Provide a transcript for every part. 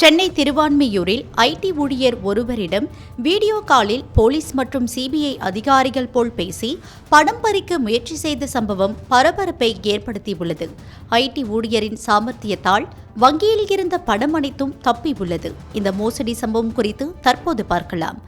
Chennai திருவான்மியூரில் ID ஊழியர் ஒருவரிடம் video காலில் போலீஸ் மற்றும் சிபிஐ அதிகாரிகள் போல் பேசி பணம் பறிக்க முயற்சி செய்த சம்பவம் பரபரப்பை ஏற்படுத்தியுள்ளது. ஐடி ஊழியரின் சாமர்த்தியத்தால் வங்கியில் இருந்த பணம் அனைத்தும் தப்பி உள்ளது இந்த மோசடி சம்பவம் குறித்து தற்போது பார்க்கலாம்.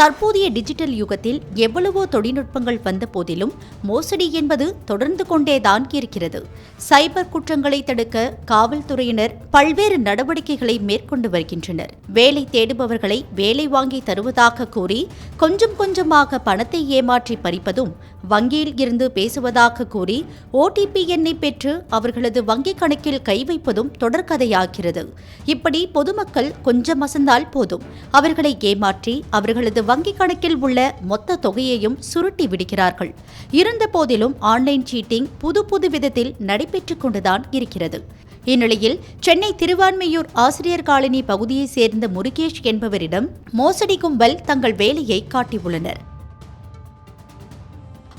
தற்போதைய டிஜிட்டல் யுகத்தில் எவ்வளவோ தொழில்நுட்பங்கள் வந்த போதிலும் மோசடி என்பது தொடர்ந்து கொண்டேதான் இருக்கிறது. சைபர் குற்றங்களை தடுக்க காவல்துறையினர் பல்வேறு நடவடிக்கைகளை மேற்கொண்டு வருகின்றனர். வேலை தேடுபவர்களை வேலை வாங்கி தருவதாக கூறி கொஞ்சம் கொஞ்சமாக பணத்தை ஏமாற்றி பறிப்பதும் வங்கியில் இருந்து பேசுவதாக கூறி ஓடிபி எண்ணை பெற்று அவர்களது வங்கிக் கணக்கில் கை வைப்பதும் தொடர்கதையாகிறது இப்படி பொதுமக்கள் கொஞ்சம் அசந்தால் போதும். அவர்களை ஏமாற்றி அவர்களது வங்கிக் கணக்கில் உள்ள மொத்த தொகையையும் சுருட்டி விடுகிறார்கள். இருந்த போதிலும் ஆன்லைன் சீட்டிங் புது புது விதத்தில் நடைபெற்றுக் கொண்டுதான் இருக்கிறது. இந்நிலையில் சென்னை திருவான்மையூர் ஆசிரியர் காலனி பகுதியைச் சேர்ந்த முருகேஷ் என்பவரிடம் மோசடி கும்பல் தங்கள் வேலையை காட்டியுள்ளனர்.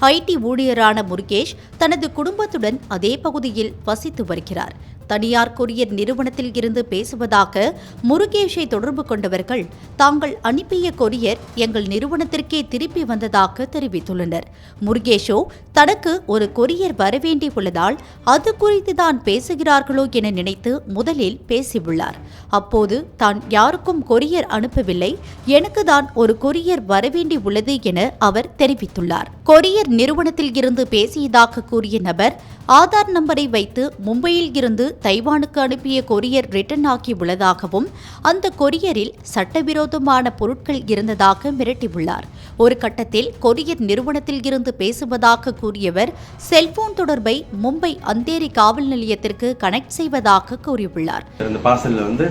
ஐடி ஊழியரான முருகேஷ் தனது குடும்பத்துடன் அதே பகுதியில் வசித்து வருகிறார். தனியார் கொரியர் நிறுவனத்தில் இருந்து பேசுவதாக முருகேஷை தொடர்பு கொண்டவர்கள் தாங்கள் அனுப்பிய கொரியர் எங்கள் நிறுவனத்திற்கே திருப்பி வந்ததாக தெரிவித்துள்ளனர். முருகேஷோ தனக்கு ஒரு கொரியர் வரவேண்டி உள்ளதால் அது குறித்து தான் பேசுகிறார்களோ என நினைத்து முதலில் பேசியுள்ளார். அப்போது தான் யாருக்கும் கொரியர் அனுப்பவில்லை எனக்கு தான் ஒரு கொரியர் வரவேண்டி உள்ளது என அவர் தெரிவித்துள்ளார். கொரியர் நிறுவனத்தில் இருந்து பேசியதாக கூறிய நபர் ஆதார் நம்பரை வைத்து மும்பையில் இருந்து தைவானுக்கு அனுப்பிய கொரியர் ரிட்டர்ன் ஆகியுள்ளதாகவும் அந்த கொரியரில் சட்டவிரோதமான பொருட்கள் இருந்ததாக மிரட்டியுள்ளார். ஒரு கட்டத்தில் கொரியர் நிறுவனத்தில் இருந்து பேசுவதாக கூறியவர் செல்போன் தொடர்பை மும்பை அந்தேரி காவல் நிலையத்திற்கு கனெக்ட் செய்வதாக கூறியுள்ளார். இந்த பார்சலில் வந்து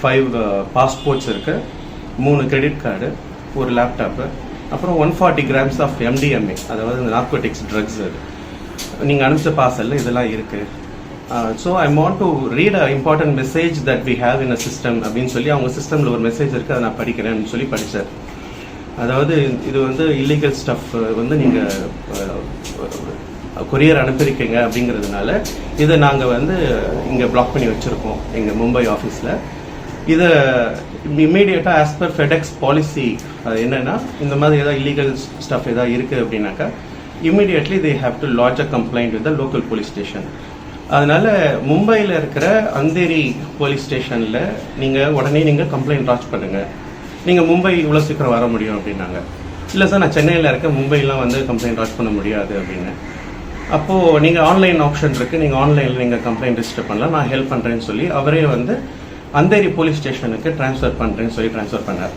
ஃபைவ் பாஸ்போர்ட்ஸ் இருக்கு மூணு கிரெடிட் கார்டு ஒரு லேப்டாப்பு அப்புறம் one forty grams of MDMA அதாவது நார்கோட்டிக்ஸ் ட்ரக்ஸ் இருக்குது நீங்கள் அனுப்பிச்ச பார்சலில் இதெல்லாம் இருக்குது so I want to read a important message that we have in a system அப்படின்னு சொல்லி அவங்க சிஸ்டமில் ஒரு மெசேஜ் இருக்குது அதை நான் படிக்கிறேன்னு சொல்லி படித்தார் அதாவது இது வந்து இல்லீகல் ஸ்டஃப் வந்து நீங்கள் கொரியர் அனுப்பியிருக்கீங்க அப்படிங்கிறதுனால இதை நாங்கள் வந்து இங்கே பிளாக் பண்ணி வச்சுருக்கோம் எங்கள் மும்பை ஆஃபீஸில் இதை இம்மீடியட்டாக ஆஸ் பர் ஃபெடெக்ஸ் பாலிசி அது என்னென்னா இந்த மாதிரி ஏதாவது இல்லீகல் ஸ்டஃப் ஏதாவது இருக்குது அப்படின்னாக்கா immediately they have to lodge a complaint with the local police station அதனால மும்பையில் இருக்கிற அந்தேரி போலீஸ் ஸ்டேஷனில் நீங்கள் உடனே நீங்கள் கம்ப்ளைண்ட் லாட்ஜ் பண்ணுங்கள் நீங்கள் மும்பை இவ்வளோ சீக்கிரம் வர முடியும் அப்படின்னாங்க. இல்லை சார் நான் சென்னையில் இருக்கேன் மும்பைலாம் வந்து கம்ப்ளைண்ட் லாட்ஜ் பண்ண முடியாது அப்படின்னு. அப்போது நீங்கள் ஆன்லைன் ஆப்ஷன் இருக்குது நீங்கள் ஆன்லைனில் நீங்கள் கம்ப்ளைண்ட் ரிஜிஸ்டர் பண்ணலாம். நான் ஹெல்ப் பண்ணுறேன்னு சொல்லி அவரே வந்து அந்தேரி போலீஸ் ஸ்டேஷனுக்கு ட்ரான்ஸ்ஃபர் பண்ணுறேன்னு சொல்லி ட்ரான்ஸ்ஃபர் பண்ணார்.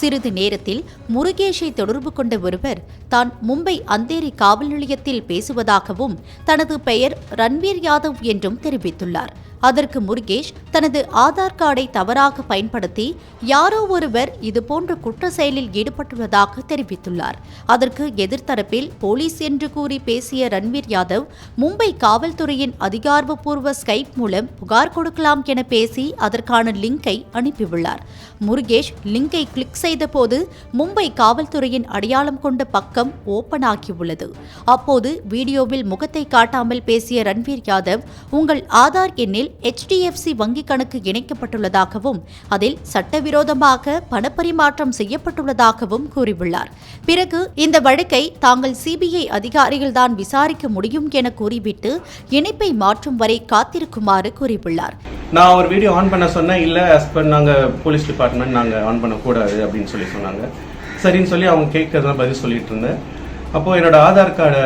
சிறிது நேரத்தில் முருகேஷை தொடர்பு கொண்ட ஒருவர் தான் மும்பை அந்தேரி காவல் நிலையத்தில் பேசுவதாகவும் தனது பெயர் ரன்வீர் யாதவ் என்றும் தெரிவித்துள்ளார். அதற்கு முருகேஷ் தனது ஆதார் கார்டை தவறாக பயன்படுத்தி யாரோ ஒருவர் இதுபோன்ற குற்ற செயலில் ஈடுபட்டுள்ளதாக தெரிவித்துள்ளார். அதற்கு எதிர்த்தரப்பில் போலீஸ் என்று கூறி பேசிய ரன்வீர் யாதவ் மும்பை காவல்துறையின் அதிகாரப்பூர்வ ஸ்கைப் மூலம் புகார் கொடுக்கலாம் என பேசி அதற்கான லிங்கை அனுப்பியுள்ளார். முருகேஷ் லிங்கை கிளிக் செய்தபோது மும்பை காவல்துறையின் அடையாளம் கொண்ட பக்கம் ஓபன் ஆகியுள்ளது. அப்போது வீடியோவில் முகத்தை காட்டாமல் பேசிய ரன்வீர் யாதவ் உங்கள் ஆதார் எண்ணில் ஹெச்டிஎஃப்சி வங்கிக் கணக்கு இணைக்கப்பட்டுள்ளதாகவும் அதில் சட்டவிரோதமாக பணப்பரிமாற்றம் செய்யப்பட்டுள்ளதாகவும் கூறியுள்ளார். பிறகு இந்த வழக்கை தாங்கள் சிபிஐ அதிகாரிகள்தான் விசாரிக்க முடியும் என கூறிவிட்டு இணைப்பை மாற்றும் வரை காத்திருக்குமாறு கூறியுள்ளார். நான் ஒரு வீடியோ ஆன் பண்ண சொன்னேன். இல்லை as நாங்கள் போலீஸ் டிபார்ட்மெண்ட் நாங்கள் ஆன் பண்ணக்கூடாது அப்படின்னு சொல்லி சொன்னாங்க. சரின்னு சொல்லி அவங்க கேட்கறதுலாம் பதில் சொல்லிட்டு இருந்தேன். அப்போது என்னோட ஆதார் கார்டை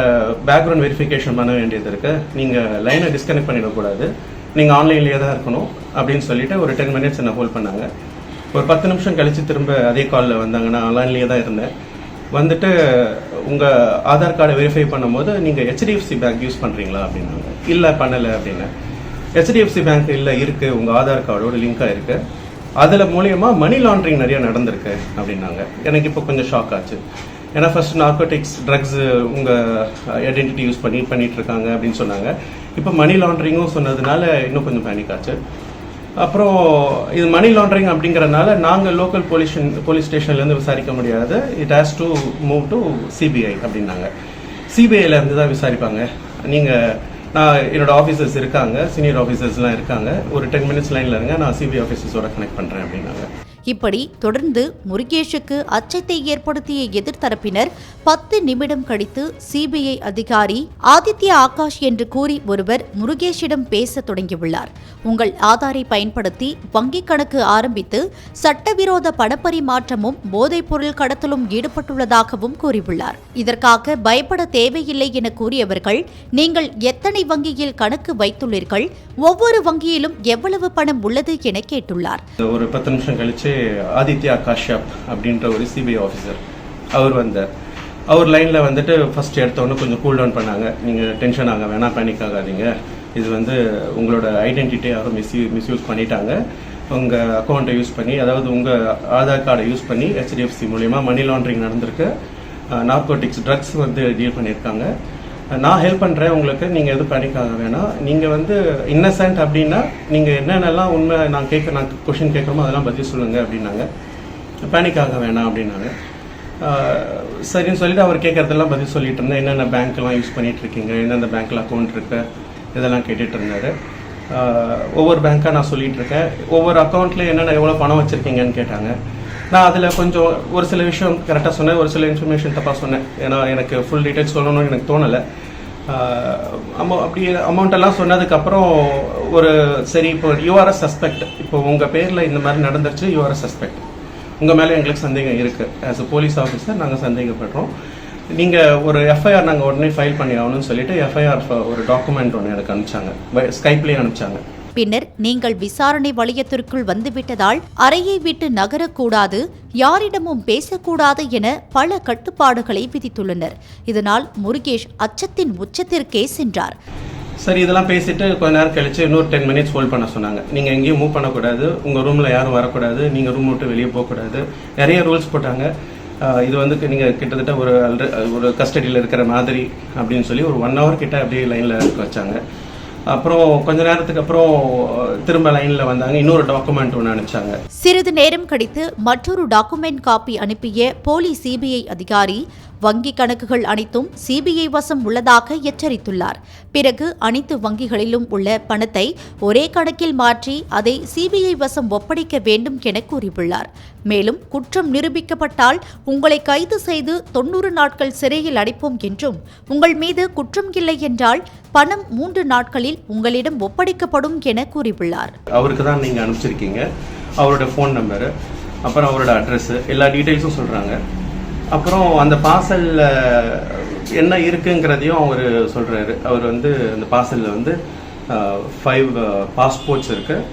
பேக்ரவுண்ட் வெரிஃபிகேஷன் பண்ண வேண்டியது இருக்கு. நீங்கள் லைனை டிஸ்கனெக்ட் பண்ணிடக்கூடாது. நீங்கள் ஆன்லைன்லேயே தான் இருக்கணும் அப்படின்னு சொல்லிட்டு ஒரு டென் மினிட்ஸ் என்ன ஹோல்ட் பண்ணாங்க. ஒரு பத்து நிமிஷம் கழித்து திரும்ப அதே காலில் வந்தாங்க நான் ஆன்லைன்லேயே தான் இருந்தேன். வந்துட்டு உங்கள் ஆதார் கார்டை வெரிஃபை பண்ணும்போது நீங்கள் ஹெச்டிஎஃப்சி பேங்க் யூஸ் பண்ணுறீங்களா அப்படின்னாங்க. இல்லை பண்ணலை அப்படின்னு. ஹெச்டிஎஃப்சி பேங்க் இல்லை இருக்குது உங்கள் ஆதார் கார்டோட லிங்காக இருக்குது அதில் மூலியமாக மணி லாண்ட்ரிங் நிறைய நடந்திருக்கு அப்படின்னாங்க. எனக்கு இப்போ கொஞ்சம் ஷாக் ஆச்சு. ஏன்னா ஃபர்ஸ்ட் நார்கோட்டிக்ஸ் ட்ரக்ஸு உங்கள் ஐடென்டிட்டி யூஸ் பண்ணி பண்ணிகிட்ருக்காங்க அப்படின்னு சொன்னாங்க. இப்போ மணி லாண்ட்ரிங்கும் சொன்னதுனால இன்னும் கொஞ்சம் பேனிக் ஆச்சு. அப்புறம் இது மணி லாண்டரிங் அப்படிங்கறதுனால நாங்கள் லோக்கல் போலீஷன் போலீஸ் ஸ்டேஷன்லேருந்து விசாரிக்க முடியாது. It has to move to CBI அப்படின்னாங்க. சிபிஐல இருந்து தான் விசாரிப்பாங்க. நீங்கள் நான் என்னோட ஆஃபீஸர்ஸ் இருக்காங்க சீனியர் ஆஃபீஸர்ஸ்லாம் இருக்காங்க. ஒரு டென் மினிட்ஸ் லைனில் இருங்க நான் சிபிஐ ஆஃபீஸர்ஸோட கனெக்ட் பண்ணுறேன் அப்படின்னாங்க. இப்படி தொடர்ந்து முருகேஷுக்கு அச்சத்தை ஏற்படுத்திய எதிர்த்தரப்பினர் பத்து நிமிடம் கழித்து சிபிஐ அதிகாரி ஆதித்ய ஆகாஷ் என்று கூறி ஒருவர் முருகேஷிடம் பேச தொடங்கியுள்ளார். உங்கள் ஆதாரை பயன்படுத்தி வங்கிக் கணக்கு ஆரம்பித்து சட்டவிரோத பணப்பரிமாற்றமும் போதைப்பொருள் கடத்தலும் ஈடுபட்டுள்ளதாகவும் கூறியுள்ளார். இதற்காக பயப்பட தேவையில்லை என கூறியவர்கள் நீங்கள் எத்தனை வங்கியில் கணக்கு வைத்துள்ளீர்கள் ஒவ்வொரு வங்கியிலும் எவ்வளவு பணம் உள்ளது என கேட்டுள்ளார். ஒரு பத்து நிமிஷம் கழிச்சு ஆதித்யா காஷ்யப் அப்படின்ற ஒரு சிபிஐ ஆஃபீஸர் அவர் வந்தார். அவர் லைனில் வந்துட்டு ஃபஸ்ட் எடுத்தோன்னே கொஞ்சம் கூல் டவுன் பண்ணாங்க. நீங்கள் டென்ஷன் ஆக வேணாம் பேனிக் ஆகாதீங்க. இது வந்து உங்களோட ஐடென்டிட்டி யாரும் மிஸ்யூ மிஸ்யூஸ் பண்ணிட்டாங்க. உங்கள் அக்கௌண்ட்டை யூஸ் பண்ணி அதாவது உங்கள் ஆதார் கார்டை யூஸ் பண்ணி ஹெச்டிஎஃப்சி மூலிமா மணி லாண்ட்ரிங் நடந்திருக்கு. நார்கோட்டிக்ஸ் ட்ரக்ஸ் வந்து டீல் பண்ணியிருக்காங்க. நான் ஹெல்ப் பண்ணுறேன் உங்களுக்கு நீங்கள் எதுவும் பண்ணிக்காக வேணாம். நீங்கள் வந்து இன்னசென்ட் அப்படின்னா நீங்கள் என்னென்னலாம் உண்மை நான் கேட்க நான் கொஷின் கேட்குறோமோ அதெல்லாம் பதில் சொல்லுங்கள் அப்படின்னாங்க. பேனிக்காக வேணாம் அப்படின்னாங்க. சரின்னு சொல்லிட்டு அவர் கேட்குறதெல்லாம் பதில் சொல்லிட்டு இருந்தேன். என்னென்ன பேங்க்லாம் யூஸ் பண்ணிகிட்டு இருக்கீங்க எந்தெந்த பேங்க்கில் அக்கௌண்ட் இருக்கு? இதெல்லாம் கேட்டுட்டு இருந்தார். ஒவ்வொரு பேங்க்காக நான் சொல்லிகிட்டு இருக்கேன். ஒவ்வொரு அக்கௌண்ட்டில் என்னென்ன எவ்வளோ பணம் வச்சுருக்கீங்கன்னு கேட்டாங்க. நான் அதில் கொஞ்சம் ஒரு சில விஷயம் கரெக்டாக சொன்னேன் ஒரு சில இன்ஃபர்மேஷன் தப்பாக சொன்னேன். ஏன்னா எனக்கு ஃபுல் டீட்டெயில்ஸ் சொல்லணும்னு எனக்கு தோணலை. அமௌ அப்படி அமௌண்ட் எல்லாம் சொன்னதுக்கப்புறம் ஒரு சரி இப்போ யூஆர் சஸ்பெக்ட் இப்போ உங்கள் பேரில் இந்த மாதிரி நடந்துருச்சு யூஆர் சஸ்பெக்ட் உங்கள் மேலே எங்களுக்கு சந்தேகம் இருக்குது ஆஸ் அ போலீஸ் ஆஃபீஸர் நாங்கள் சந்தேகப்படுறோம். நீங்கள் ஒரு எஃப்ஐஆர் நாங்கள் உடனே ஃபைல் பண்ணி ஆகணும்னு சொல்லிட்டு எஃப்ஐஆர் ஒரு டாக்குமெண்ட் ஒன்று எனக்கு அனுப்பிச்சாங்க. ஸ்கைப்லேயே அனுப்பிச்சாங்க. பின்னர் நீங்கள் விசாரணை வளையத்திற்குள் வந்துவிட்டதால் அறையை விட்டு நகரக்கூடாது யாரிடமும் பேசக்கூடாது என பல கட்டுப்பாடுகளை விதித்துள்ளனர். இதனால் முருகேஷ் அச்சத்தின் உச்சத்திற்கே சென்றார். சரி இதெல்லாம் பேசிட்டு கொஞ்ச நேரம் கழிச்சு இன்னொரு டென் மினிட்ஸ் ஹோல்ட் பண்ண சொன்னாங்க. நீங்கள் எங்கேயும் மூவ் பண்ணக்கூடாது உங்கள் ரூமில் யாரும் வரக்கூடாது நீங்கள் ரூம் விட்டு வெளியே போகக்கூடாது. நிறைய ரூல்ஸ் போட்டாங்க. இது வந்து நீங்கள் கிட்டத்தட்ட ஒரு ஒரு கஸ்டடியில் இருக்கிற மாதிரி அப்படின்னு சொல்லி ஒரு ஒன் ஹவர் கிட்ட அப்படியே லைனில் வச்சாங்க. அப்புறம் கொஞ்ச நேரத்துக்கு அப்புறம் திரும்ப லைனில் வந்தாங்க. இன்னொரு டாக்குமெண்ட் ஒன்று அனுப்பிச்சாங்க. சிறிது நேரம் கழித்து மற்றொரு டாக்குமெண்ட் காப்பி அனுப்பிய போலி சிபிஐ அதிகாரி வங்கி கணக்குகள் அனைத்தும் சிபிஐ வசம் உள்ளதாக எச்சரித்துள்ளார். பிறகு அனைத்து வங்கிகளிலும் உள்ள பணத்தை ஒரே கணக்கில் மாற்றி அதை சிபிஐ வசம் ஒப்படைக்க வேண்டும் என கூறியுள்ளார். மேலும் குற்றம் நிரூபிக்கப்பட்டால் உங்களை கைது செய்து தொன்னூறு நாட்கள் சிறையில் அடைப்போம் என்றும் உங்கள் மீது குற்றம் இல்லை என்றால் பணம் மூன்று நாட்களில் உங்களிடம் ஒப்படைக்கப்படும் என கூறியுள்ளார். அவருக்கு தான் நீங்க அனுப்பிச்சிருக்கீங்க. அவரோட ஃபோன் நம்பரு அப்புறம் அவரோட அட்ரஸ் எல்லா டீட்டெயில்ஸும் சொல்றாங்க. அப்புறம் அந்த பார்சலில் என்ன இருக்குங்கிறதையும் அவர் சொல்கிறாரு அவர் வந்து அந்த பார்சலில் வந்து ஃபைவ் பாஸ்போர்ட்ஸ் இருக்குது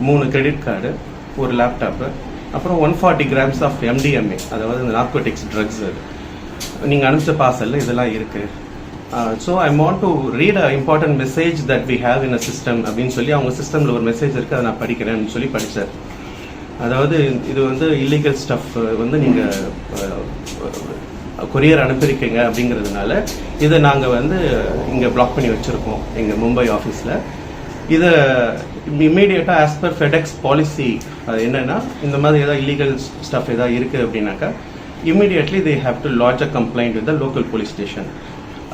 மூணு கிரெடிட் கார்டு ஒரு லேப்டாப்பு அப்புறம் one forty grams of MDMA அதாவது இந்த நார்கோட்டிக்ஸ் ட்ரக்ஸ் அது நீங்கள் அனுப்பிச்ச பாசலில் இதெல்லாம் இருக்குது so I want to read a important message that we have in a system அப்படின்னு சொல்லி அவங்க சிஸ்டமில் ஒரு மெசேஜ் இருக்குது அதை நான் படிக்கிறேன்னு சொல்லி படித்தார் அதாவது இது வந்து இல்லீகல் ஸ்டஃப் வந்து நீங்கள் கொரியர் அனுப்பியிருக்கீங்க அப்படிங்கிறதுனால இதை நாங்கள் வந்து இங்கே பிளாக் பண்ணி வச்சுருக்கோம் எங்கள் மும்பை ஆஃபீஸில் இதை இம்மீடியட்டாக ஆஸ் பர் ஃபெடெக்ஸ் பாலிசி அது என்னென்னா இந்த மாதிரி ஏதாவது இல்லீகல் ஸ்டஃப் ஏதாவது இருக்குது அப்படின்னாக்கா immediately they have to lodge a complaint with the local police station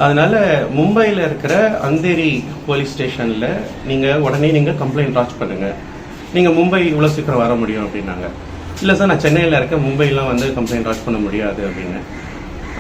அதனால் மும்பையில் இருக்கிற அந்தேரி போலீஸ் ஸ்டேஷனில் நீங்கள் உடனே நீங்கள் கம்ப்ளைண்ட் லாட்ஜ் பண்ணுங்கள் நீங்கள் மும்பை இவ்வளோ சீக்கிரம் வர முடியும் அப்படின்னாங்க. இல்லை சார் நான் சென்னையில் இருக்கேன். மும்பைலாம் வந்து கம்ப்ளைண்ட் லாட்ஜ் பண்ண முடியாது அப்படின்னு.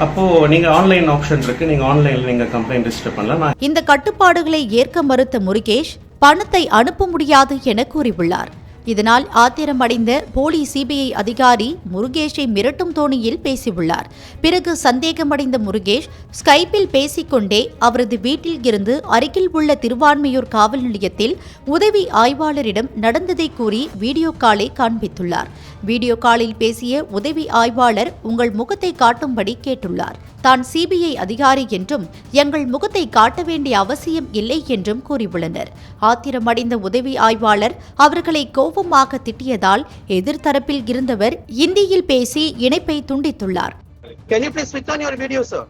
அப்போது நீங்கள் ஆன்லைன் ஆப்ஷன் இருக்குது நீங்கள் ஆன்லைனில் நீங்கள் கம்ப்ளைண்ட் ரிஜிஸ்டர் பண்ணலாம். நான் இந்த கட்டுப்பாடுகளை ஏற்க மறுத்த முருகேஷ் பணத்தை அனுப்ப முடியாது என கூறியுள்ளார். இதனால் ஆத்திரமடைந்த போலி சிபிஐ அதிகாரி முருகேஷை மிரட்டும் தோணியில் பேசியுள்ளார். பிறகு சந்தேகமடைந்த முருகேஷ் ஸ்கைப்பில் பேசிக்கொண்டே அவரது வீட்டில் இருந்து அருகில் உள்ள திருவான்மையூர் காவல் நிலையத்தில் உதவி ஆய்வாளரிடம் நடந்ததை கூறி வீடியோ காலை காண்பித்துள்ளார். வீடியோ காலில் பேசிய உதவி ஆய்வாளர் உங்கள் முகத்தை காட்டும்படி கேட்டுள்ளார். தான் சிபிஐ அதிகாரி என்றும் எங்கள் முகத்தை காட்ட வேண்டிய அவசியம் இல்லை என்றும் கூறியுள்ளனர் ஆத்திரமடைந்த உதவி ஆய்வாளர் அவர்களை கோபமாக திட்டியதால் எதிர்த்தரப்பில் இருந்தவர் இந்தியில் பேசி இணைப்பை துண்டித்துள்ளார் Can you please switch on your video, sir?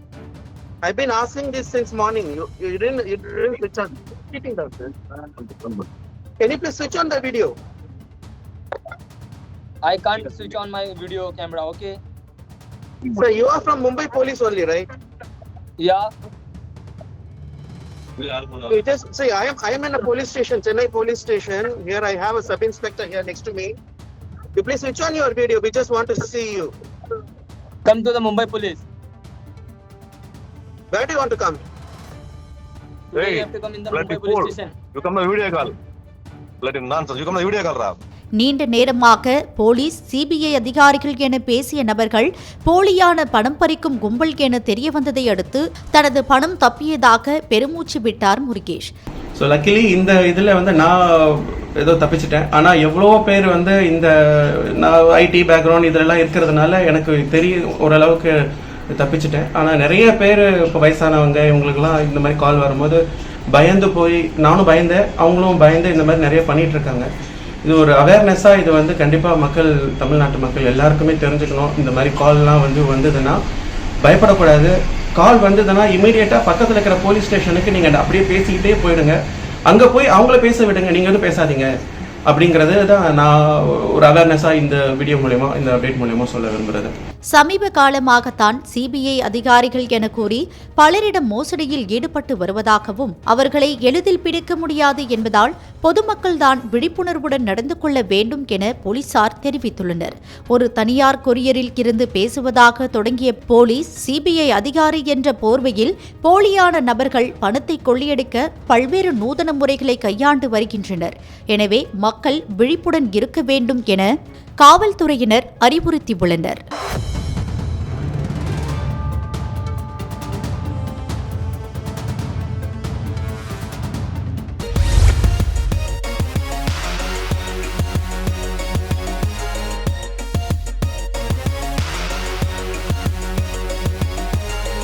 I've been asking this since morning. You, you didn't, you didn't switch on. Cheating, sir. Can you please switch on the video? I can't switch on my video camera. Okay. Sir, you are from Mumbai police only, right? Yeah. You just see, I am I am in a police station, Chennai police station. Here I have a sub inspector here next to me. You please switch on your video. We just want to see you. Come to the Mumbai police. Where do you want to come? Today Hey, you have to come in the bloody Mumbai police station. You come to video call. Bloody nonsense. You come to video call, Rab. நீண்ட நேரமாக police CBI அதிகாரிகள் என பேசிய நபர்கள் போலியான பணம் பறிக்கும் கும்பல் என தெரிய வந்ததை அடுத்து தனது பணம் தப்பியதாக பெருமூச்சு விட்டார் முருகேஷ். ஸோ லக்கிலி இந்த இதில் வந்து நான் ஏதோ தப்பிச்சிட்டேன். ஆனால் எவ்வளோ பேர் வந்து இந்த நான் ஐடி பேக்ரவுண்ட் இதெல்லாம் இருக்கிறதுனால எனக்கு தெரியும் ஓரளவுக்கு தப்பிச்சிட்டேன். ஆனால் நிறைய பேர் இப்போ வயசானவங்க இவங்களுக்குலாம் இந்த மாதிரி கால் வரும்போது பயந்து போய் நானும் பயந்தேன். அவங்களும் பயந்து இந்த மாதிரி நிறைய பண்ணிகிட்ருக்காங்க இருக்காங்க. இது ஒரு அவேர்னஸாக இது வந்து கண்டிப்பாக மக்கள் தமிழ்நாட்டு மக்கள் எல்லாருக்குமே தெரிஞ்சுக்கணும். இந்த மாதிரி கால்லாம் வந்து வந்ததுன்னா பயப்படக்கூடாது. கால் வந்ததுன்னா இமீடியட்டாக பக்கத்தில் இருக்கிற போலீஸ் ஸ்டேஷனுக்கு நீங்கள் அப்படியே பேசிக்கிட்டே போயிடுங்க. அங்கே போய் அவங்கள பேச விடுங்க. நீங்கள் வந்து பேசாதீங்க. அப்படிங்கிறது தான் நான் ஒரு அவேர்னஸாக இந்த வீடியோ மூலயமா இந்த அப்டேட் மூலயமா சொல்ல விரும்புகிறது சமீப காலமாகத்தான் சிபிஐ அதிகாரிகள் என கூறி பலரிடம் மோசடியில் ஈடுபட்டு வருவதாகவும் அவர்களை எளிதில் பிடிக்க முடியாது என்பதால் பொதுமக்கள் தான் விழிப்புணர்வுடன் நடந்து கொள்ள வேண்டும் என போலீசார் தெரிவித்துள்ளனர். ஒரு தனியார் கொரியரில் இருந்து பேசுவதாக தொடங்கிய போலீஸ் சிபிஐ அதிகாரி என்ற போர்வையில் போலியான நபர்கள் பணத்தை கொள்ளையடிக்க பல்வேறு நூதன முறைகளை கையாண்டு வருகின்றனர். எனவே மக்கள் விழிப்புடன் இருக்க வேண்டும் என காவல்துறையினர் அறிவுறுத்தியுள்ளனர்